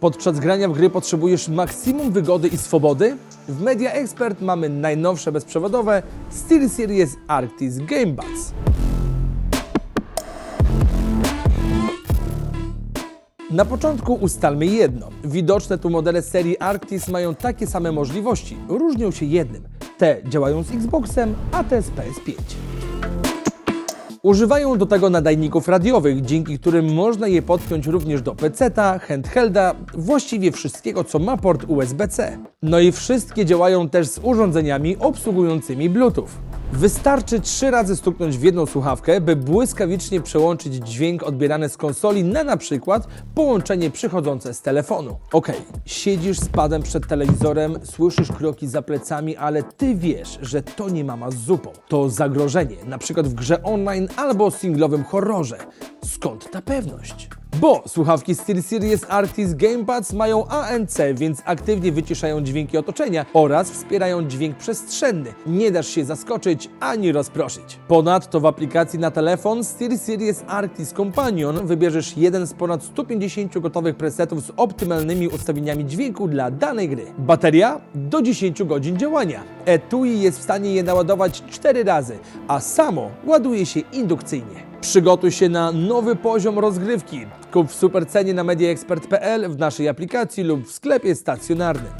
Podczas grania w gry potrzebujesz maksimum wygody i swobody? W Media Expert mamy najnowsze bezprzewodowe SteelSeries Arctis Game Buds. Na początku ustalmy jedno. Widoczne tu modele serii Arctis mają takie same możliwości, różnią się jednym. Te działają z Xboxem, a te z PS5. Używają do tego nadajników radiowych, dzięki którym można je podpiąć również do PC-ta, handhelda, właściwie wszystkiego, co ma port USB-C. No i wszystkie działają też z urządzeniami obsługującymi Bluetooth. Wystarczy trzy razy stuknąć w jedną słuchawkę, by błyskawicznie przełączyć dźwięk odbierany z konsoli na na przykład połączenie przychodzące z telefonu. Okej, siedzisz z padem przed telewizorem, słyszysz kroki za plecami, ale ty wiesz, że to nie mama z zupą. To zagrożenie, na przykład w grze online albo singlowym horrorze. Skąd ta pewność? Bo słuchawki SteelSeries Arctis Gamepads mają ANC, więc aktywnie wyciszają dźwięki otoczenia oraz wspierają dźwięk przestrzenny. Nie dasz się zaskoczyć ani rozproszyć. Ponadto w aplikacji na telefon SteelSeries Arctis Companion wybierzesz jeden z ponad 150 gotowych presetów z optymalnymi ustawieniami dźwięku dla danej gry. Bateria do 10 godzin działania. Etui jest w stanie je naładować 4 razy, a samo ładuje się indukcyjnie. Przygotuj się na nowy poziom rozgrywki. Kup w supercenie na mediaexpert.pl, w naszej aplikacji lub w sklepie stacjonarnym.